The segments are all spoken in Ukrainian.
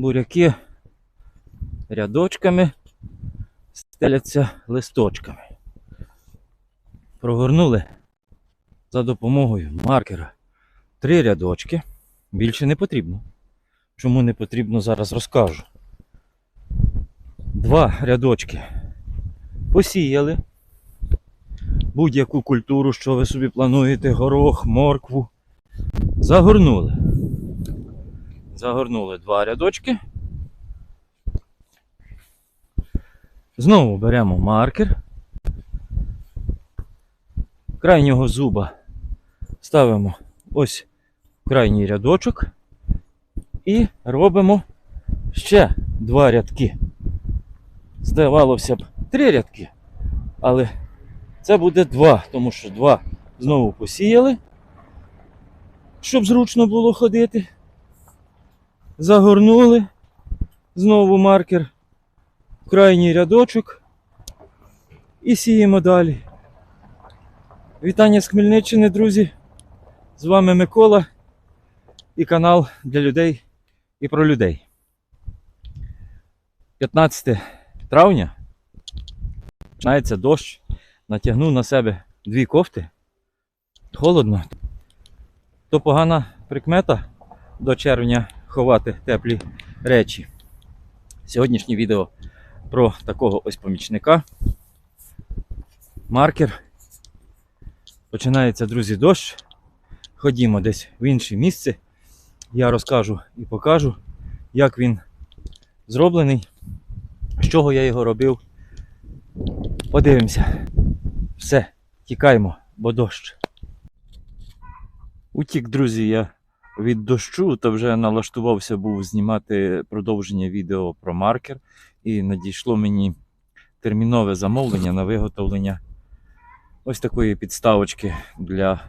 буряки рядочками стеляться листочками. Прогорнули за допомогою маркера три рядочки. Більше не потрібно. Чому не потрібно, зараз розкажу. Два рядочки посіяли будь-яку культуру, що ви собі плануєте, горох, моркву. Загорнули. Загорнули два рядочки. Знову беремо маркер. Крайнього зуба ставимо ось крайній рядочок і робимо ще два рядки. Здавалося б, три рядки, але це буде два, тому що два знову посіяли, щоб зручно було ходити. Загорнули знову маркер в крайній рядочок і сіємо далі. Вітання з Хмельниччини, друзі! З вами Микола і канал для людей і про людей. 15 травня починається дощ. Натягнув на себе дві кофти. Холодно. То погана прикмета до червня ховати теплі речі. Сьогоднішнє відео про такого ось помічника. Маркер. Починається, друзі, дощ. Ходімо десь в інше місце. Я розкажу і покажу, як він зроблений, з чого я його робив. Подивимося. Все, тікаємо, бо дощ. Утік, друзі, я від дощу, то вже налаштувався був знімати продовження відео про маркер. І надійшло мені термінове замовлення на виготовлення ось такої підставочки для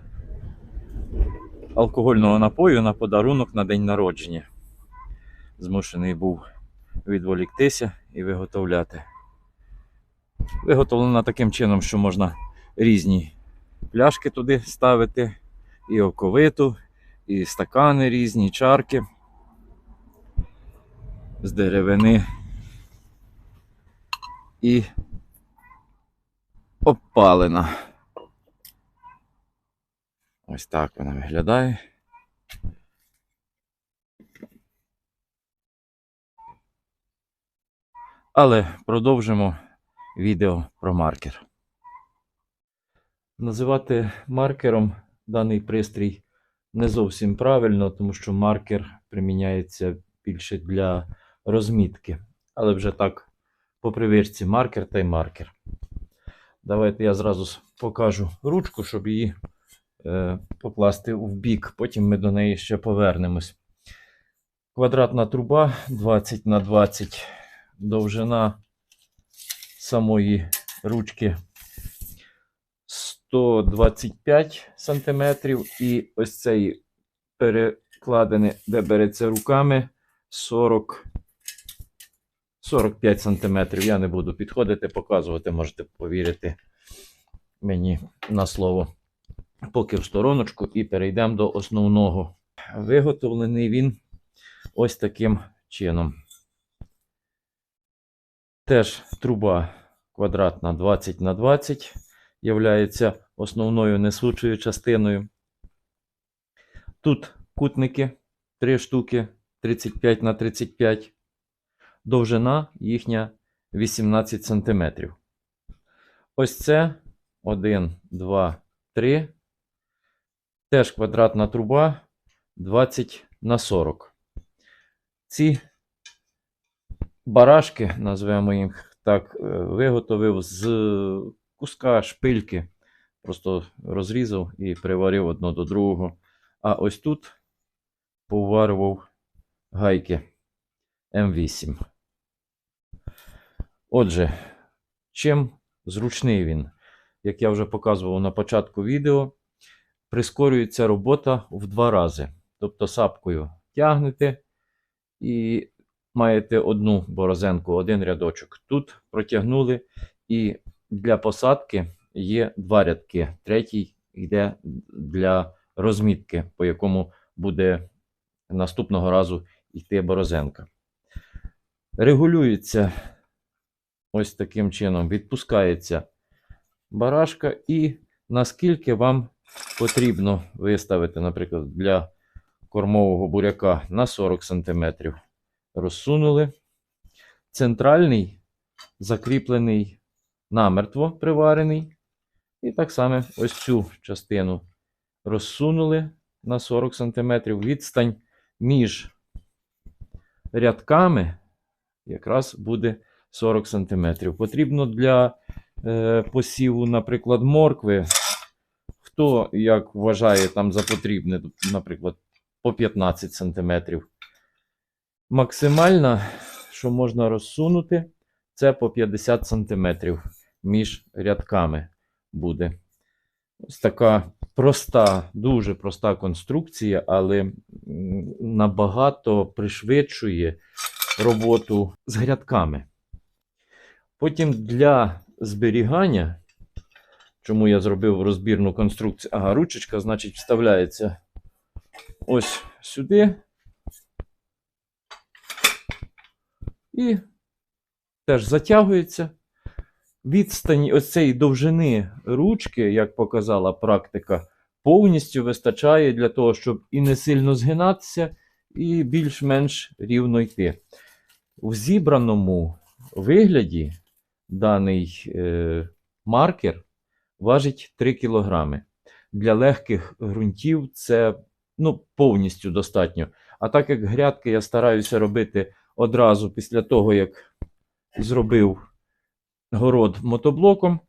алкогольного напою на подарунок на день народження. Змушений був відволіктися і виготовляти. Виготовлена таким чином, що можна різні пляшки туди ставити, і оковиту, і стакани різні, чарки з деревини. І опалена. Ось так вона виглядає. Але продовжимо відео про маркер. Називати маркером даний пристрій не зовсім правильно, тому що маркер приміняється більше для розмітки. Але вже так по привичці маркер та й маркер. Давайте я зразу покажу ручку, щоб її е, покласти в бік. Потім ми до неї ще повернемось. Квадратна труба 20 на 20 довжина самої ручки 125 см. І ось цей перекладини, де береться руками 40 45 см. Я не буду підходити, показувати, можете повірити мені на слово. Поки в стороночку і перейдемо до основного. Виготовлений він ось таким чином. Теж труба квадратна 20 на 20 являється основною несучою частиною. Тут кутники 3 штуки 35 на 35 довжина їхня 18 см. Ось це 1, 2, 3. Теж квадратна труба 20 на 40. Ці барашки, назвемо їх так, е, виготовив з куска шпильки. Просто розрізав і приварив одно до другого. А ось тут поварював гайки М8. Отже, чим зручний він, як я вже показував на початку відео, прискорюється робота в два рази. Тобто сапкою тягнете і маєте одну борозенку, один рядочок. Тут протягнули, і для посадки є два рядки. Третій йде для розмітки, по якому буде наступного разу йти борозенка. регулюється ось таким чином, відпускається барашка, і наскільки вам потрібно виставити, наприклад, для кормового буряка на 40 см. Розсунули. Центральний закріплений намертво приварений. І так само ось цю частину розсунули на 40 см. Відстань між рядками якраз буде 40 см. Потрібно для е, посіву, наприклад, моркви. Хто як вважає там за потрібне, наприклад, по 15 см. Максимально, що можна розсунути, це по 50 см між рядками буде. Ось така проста, дуже проста конструкція, але набагато пришвидшує роботу з грядками. Потім для зберігання, чому я зробив розбірну конструкцію, ага, ручечка, значить, вставляється ось сюди. І теж затягується. Відстані ось довжини ручки, як показала практика, повністю вистачає для того, щоб і не сильно згинатися, і більш-менш рівно йти. В зібраному вигляді даний е, маркер важить 3 кг. Для легких ґрунтів це ну, повністю достатньо. А так як грядки я стараюся робити одразу після того, як зробив город мотоблоком,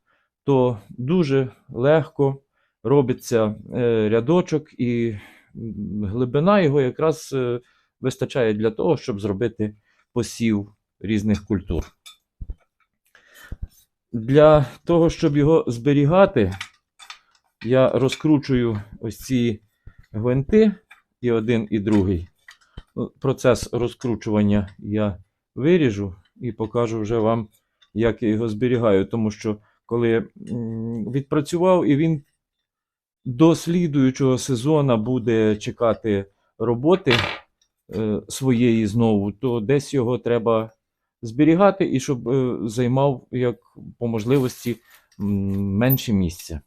то дуже легко робиться е, рядочок, і глибина його якраз е, вистачає для того, щоб зробити посів різних культур. Для того, щоб його зберігати, я розкручую ось ці гвинти і один, і другий. Процес розкручування я виріжу і покажу вже вам, як я його зберігаю. Тому що коли відпрацював і він до слідуючого сезону буде чекати роботи е, своєї знову, то десь його треба зберігати і щоб е, займав як по можливості менше місця.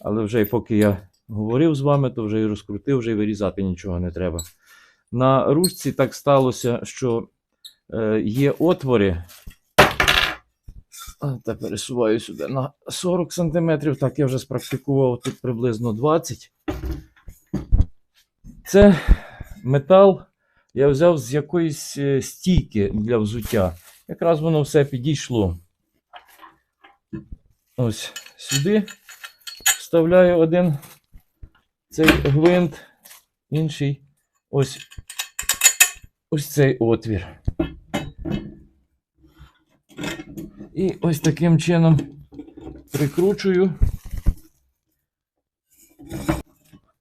Але вже поки я говорив з вами, то вже і розкрутив, вже і вирізати нічого не треба. На ручці так сталося, що е, є отвори. Та пересуваю сюди на 40 см. Так, я вже спрактикував тут приблизно 20. Це метал я взяв з якоїсь е, стійки для взуття. Якраз воно все підійшло. Ось сюди вставляю один цей гвинт, інший ось ось цей отвір. І ось таким чином прикручую.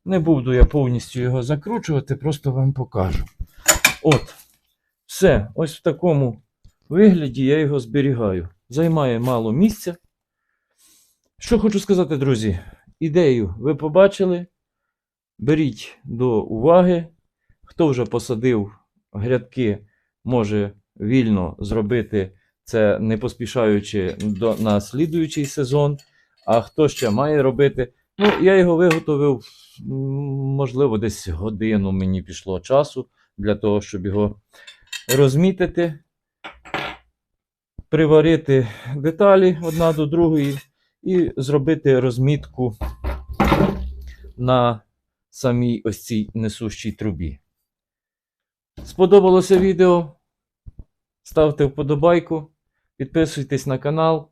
Не буду я повністю його закручувати, просто вам покажу. От, все, ось в такому вигляді я його зберігаю. Займає мало місця. Що хочу сказати, друзі, ідею ви побачили. Беріть до уваги. Хто вже посадив грядки, може вільно зробити це не поспішаючи до, на слідуючий сезон. А хто ще має робити? Ну, я його виготовив, можливо, десь годину мені пішло часу для того, щоб його розмітити, приварити деталі одна до другої і зробити розмітку на самій ось цій несущій трубі. Сподобалося відео? Ставте вподобайку, підписуйтесь на канал.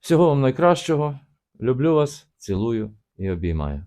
Всього вам найкращого. Люблю вас, цілую і обіймаю.